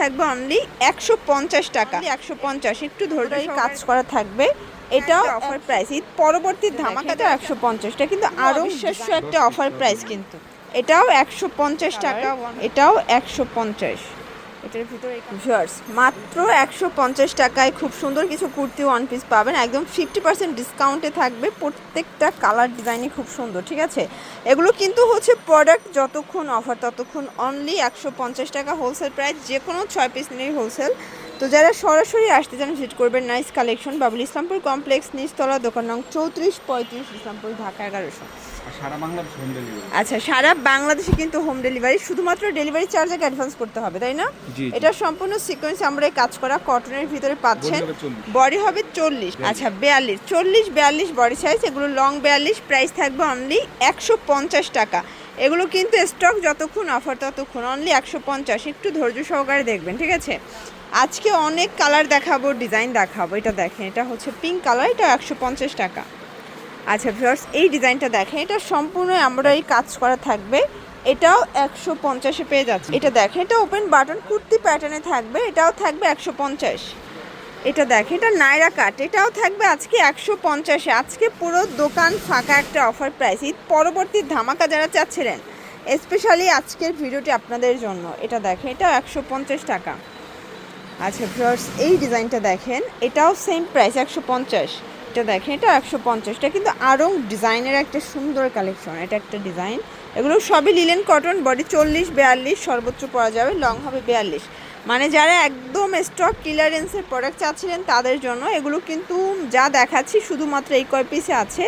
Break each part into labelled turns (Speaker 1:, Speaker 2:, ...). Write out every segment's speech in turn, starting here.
Speaker 1: থাকবে অনলি একশো পঞ্চাশ টাকা। একশো পঞ্চাশ একটু ধরে কাজ করা থাকবে। এটাও অফার প্রাইস ঈদ পরবর্তী ধামাকাটা একশো পঞ্চাশটা কিন্তু আরও বিশেষ একটা অফার প্রাইস কিন্তু। এটাও একশো পঞ্চাশ টাকা এটাও একশো পঞ্চাশ। ভিতরে মাত্র একশো পঞ্চাশ টাকায় খুব সুন্দর কিছু কুর্তি ওয়ান পিস পাবেন। একদম ফিফটি পার্সেন্ট ডিসকাউন্টে থাকবে। প্রত্যেকটা কালার ডিজাইনই খুব সুন্দর, ঠিক আছে? এগুলো কিন্তু হচ্ছে প্রোডাক্ট যতক্ষণ অফার ততক্ষণ অনলি একশো পঞ্চাশ টাকা হোলসেল প্রাইস যে কোনো ছয় পিস নিলেই হোলসেল তো যারা সরাসরি আসতে চান ভিজিট করবেন nice collection Babul Islampur complex নিচতলা দোকান নং চৌত্রিশ পঁয়ত্রিশ ইসলামপুর ঢাকা এগারোশো। আচ্ছা সারা বাংলাদেশে কিন্তু হোম ডেলিভারি শুধুমাত্র ডেলিভারি চার্জ অ্যাডভান্স করতে হবে তাই না। এটা সম্পূর্ণ সিকোয়েন্স আমরা কাজ করা কটনের ভিতরে পাচ্ছেন।
Speaker 2: বডি হবে 40
Speaker 1: বডি হবে চল্লিশ। আচ্ছা বিয়াল্লিশ। চল্লিশ বিয়াল্লিশ বডি সাইজ এগুলো লং বিয়াল্লিশ প্রাইস থাকবে অনলি একশো পঞ্চাশ টাকা। এগুলো কিন্তু স্টক যতক্ষণ অফার ততক্ষণ অনলি একশো পঞ্চাশ, একটু ধৈর্য সহকারে দেখবেন, ঠিক আছে? আজকে অনেক কালার দেখাবো ডিজাইন দেখাবো, এটা দেখেন, এটা হচ্ছে পিঙ্ক কালার এটা একশো পঞ্চাশ টাকা। আচ্ছা ভিউয়ার্স এই ডিজাইনটা দেখেন, এটা সম্পূর্ণ এমব্রয়ডারি কাজ করা থাকবে, এটাও একশো পঞ্চাশে পেয়ে যাচ্ছে। এটা দেখেন, এটা ওপেন বাটন কুর্তি প্যাটার্নে থাকবে, এটাও থাকবে একশো পঞ্চাশ। এটা দেখেন এটা নাইরা কাট এটাও থাকবে আজকে একশো পঞ্চাশে। আজকে পুরো দোকান ফাঁকা একটা অফার প্রাইস ঈদ পরবর্তী ধামাকা যারা চাচ্ছিলেন স্পেশালি আজকের ভিডিওটি আপনাদের জন্য, এটা দেখেন এটাও একশো পঞ্চাশ টাকা। আচ্ছা ভিউয়ার্স এই ডিজাইনটা দেখেন, এটাও সেম প্রাইস একশো পঞ্চাশ। এটা দেখেন এটা একশো পঞ্চাশটা কিন্তু আরও ডিজাইনের একটা সুন্দর কালেকশন এটা একটা ডিজাইন। এগুলো সবই লিলেন কটন বডি চল্লিশ, বিয়াল্লিশ, সর্বোচ্চ পরা যাবে লং হবে বিয়াল্লিশ। মানে যারা একদম স্টক ক্লিয়ারেন্সের প্রোডাক্ট চাচ্ছিলেন তাদের জন্য এগুলো কিন্তু যা দেখাচ্ছি শুধুমাত্র এই কয় পিসে আছে।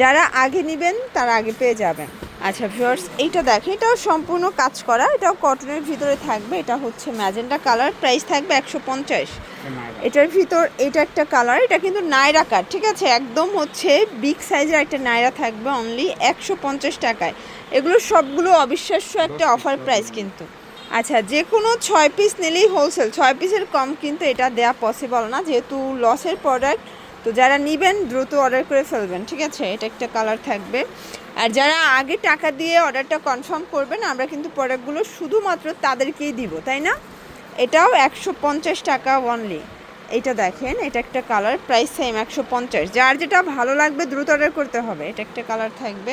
Speaker 1: যারা আগে নেবেন তারা আগে পেয়ে যাবেন। আচ্ছা ভিউয়ার্স এইটা দেখেন এটাও সম্পূর্ণ কাজ করা এটাও কটনের ভিতরে থাকবে এটা হচ্ছে ম্যাজেন্টা কালার প্রাইস থাকবে একশো পঞ্চাশ। এটার ভিতর এটা একটা কালার এটা কিন্তু নায়রা কাট ঠিক আছে? একদম হচ্ছে বিগ সাইজের একটা নায়রা থাকবে অনলি একশো পঞ্চাশ টাকায়। এগুলো সবগুলো অবিশ্বাস্য একটা অফার প্রাইস কিন্তু। আচ্ছা যে কোনো ছয় পিস নিলেই হোলসেল ছয় পিসের কম কিন্তু এটা দেওয়া পসিবল না, যেহেতু লসের প্রোডাক্ট তো যারা নেবেন, দ্রুত অর্ডার করে ফেলবেন, ঠিক আছে? এটা একটা কালার থাকবে। আর যারা আগে টাকা দিয়ে অর্ডারটা কনফার্ম করবেন, আমরা কিন্তু প্রোডাক্টগুলো শুধুমাত্র তাদেরকেই দিব, তাই না? এটাও একশো পঞ্চাশ টাকা অনলি এটা দেখেন, এটা একটা কালার প্রাইস সেম একশো পঞ্চাশ। যার যেটা ভালো লাগবে, দ্রুত অর্ডার করতে হবে। এটা একটা কালার থাকবে।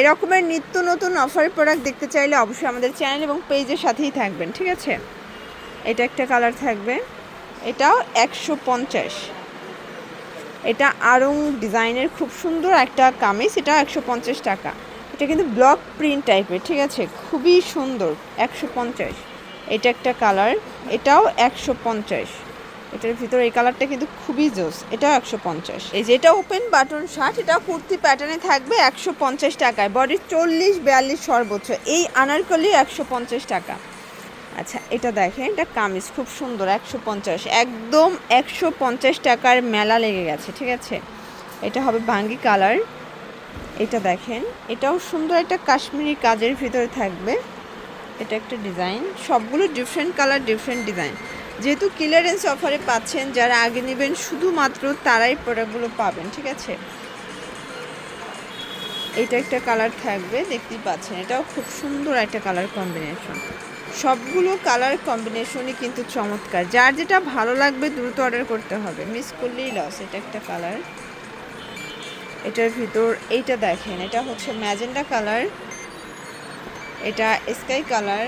Speaker 1: এরকমের নিত্য নতুন অফার প্রোডাক্ট দেখতে চাইলে অবশ্যই আমাদের চ্যানেল এবং পেজের সাথেই থাকবেন, ঠিক আছে? এটা একটা কালার থাকবে, এটাও একশো পঞ্চাশ। এটা আরং ডিজাইনের খুব সুন্দর একটা কামিজ এটা একশো পঞ্চাশ টাকা। এটা কিন্তু ব্লক প্রিন্ট টাইপের ঠিক আছে? খুবই সুন্দর, একশো পঞ্চাশ। এটা একটা কালার এটাও একশো পঞ্চাশ। এটার ভিতরে এই কালারটা কিন্তু খুবই জোস। এটাও একশো পঞ্চাশ। এই যেটা ওপেন বাটন শার্ট এটা কুর্তি প্যাটার্নে থাকবে একশো পঞ্চাশ টাকায়। বডি চল্লিশ, বিয়াল্লিশ সর্বোচ্চ। এই আনারকলি একশো পঞ্চাশ টাকা। আচ্ছা এটা দেখেন, এটা কামিজ, খুব সুন্দর, একশো পঞ্চাশ। একদম একশো পঞ্চাশ টাকার মেলা লেগে গেছে, ঠিক আছে? এটা হবে ভাঙ্গি কালার। এটা দেখেন, এটাও সুন্দর একটা কাশ্মীরি কাজের ভিতরে থাকবে। এটা একটা ডিজাইন। সবগুলো ডিফারেন্ট কালার ডিফারেন্ট ডিজাইন যেহেতু ক্লিয়ারেন্স অফারে পাচ্ছেন, যারা আগে নেবেন শুধুমাত্র তারাই প্রোডাক্টগুলো পাবেন, ঠিক আছে? এটা একটা কালার থাকবে, দেখতেই পাচ্ছেন। এটাও খুব সুন্দর একটা কালার কম্বিনেশন সবগুলো কালার কম্বিনেশনই কিন্তু চমৎকার। যার যেটা ভালো লাগবে, দ্রুত অর্ডার করতে হবে। মিস করলেই লস এটা একটা কালার এটার ভিতর এইটা দেখেন, এটা হচ্ছে ম্যাজেন্ডা কালার এটা স্কাই কালার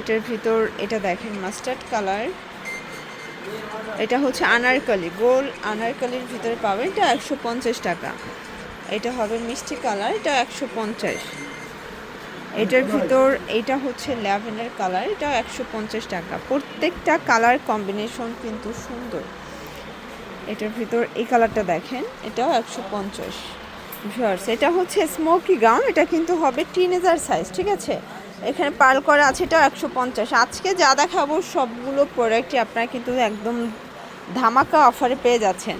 Speaker 1: এটার ভিতর, এটা দেখেন মাস্টার্ড কালার এটা হচ্ছে আনারকলি, গোল আনারকলির ভিতরে পাবেন, এটা একশো পঞ্চাশ টাকা। এটা হবে মিষ্টি কালার এটা একশো পঞ্চাশ। এটার ভিতর, এটা হচ্ছে ল্যাভেন্ডার কালার এটা একশো পঞ্চাশ টাকা। প্রত্যেকটা কালার কম্বিনেশন কিন্তু সুন্দর। এটার ভিতর, এই কালারটা দেখেন, এটাও একশো পঞ্চাশ। এটা হচ্ছে স্মোকি গাউন এটা কিন্তু হবে টিনেজার সাইজ ঠিক আছে? এখানে পার্ল করা আছে, এটাও একশো পঞ্চাশ। আজকে যা দেখাবো সবগুলো প্রোডাক্টই আপনারা কিন্তু একদম ধামাকা অফারে পেয়ে যাচ্ছেন।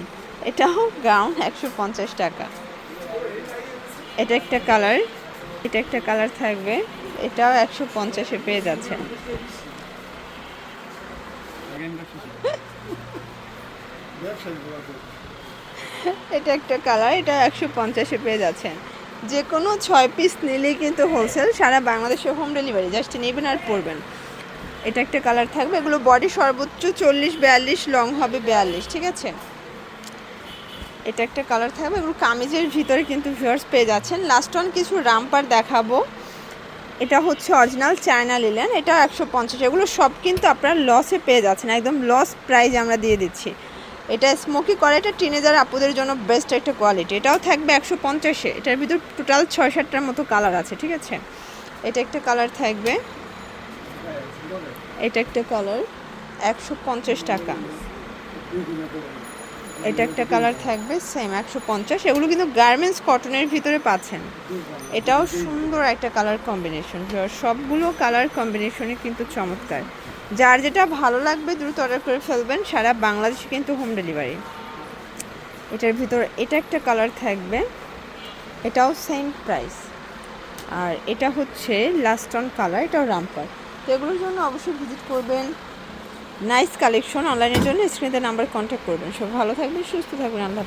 Speaker 1: এটাও গাউন একশো পঞ্চাশ টাকা। এটা একটা কালার এটা একটা কালার থাকবে, এটাও একশো পঞ্চাশে পেয়ে যাচ্ছেন। এটা একটা কালার এটা একশো পঞ্চাশে পেয়ে যাচ্ছেন। যে কোনো ছয় পিস নিলেই কিন্তু হোলসেল সারা বাংলাদেশে হোম ডেলিভারি জাস্ট নেবেন আর পড়বেন এটা একটা কালার থাকবে, এগুলো বডি সর্বোচ্চ চল্লিশ, বিয়াল্লিশ লং হবে বিয়াল্লিশ, ঠিক আছে? এটা একটা কালার থাকবে, এগুলো কামিজের ভিতরে কিন্তু ভিউয়ার্স পেয়ে যাচ্ছেন। লাস্ট অন কিছু রামপার দেখাবো। এটা হচ্ছে অরিজিনাল চায়না লিলেন এটা একশো পঞ্চাশ, এগুলো সব কিন্তু আপনার লসে পেয়ে যাচ্ছেন, একদম লস প্রাইজ আমরা দিয়ে দিচ্ছি। এটা স্মোকি করে এটা টিনেজার আপুদের জন্য বেস্ট একটা কোয়ালিটি এটাও থাকবে একশো পঞ্চাশে। এটার ভিতর টোটাল ছয় সাতটার মতো কালার আছে, ঠিক আছে? এটা একটা কালার থাকবে। এটা একটা কালার একশো পঞ্চাশ টাকা। এটা একটা কালার থাকবে সেম একশো পঞ্চাশ। এগুলো কিন্তু গার্মেন্টস কটনের ভিতরে পাচ্ছেন। এটাও সুন্দর একটা কালার কম্বিনেশন সবগুলো কালার কম্বিনেশনে কিন্তু চমৎকার। যার যেটা ভালো লাগবে দ্রুত অর্ডার করে ফেলবেন, সারা বাংলাদেশে কিন্তু হোম ডেলিভারি এটার ভিতর, এটা একটা কালার থাকবে, এটাও সেম প্রাইস আর এটা হচ্ছে লাস্ট অন কালার এটাও রামপার তো এগুলোর জন্য অবশ্যই ভিজিট করবেন। নাইস কালেকশন অনলাইনের জন্য স্ক্রিনে নাম্বার কন্ট্যাক্ট করবেন। সব ভালো থাকবেন, সুস্থ থাকবেন, আল্লাহ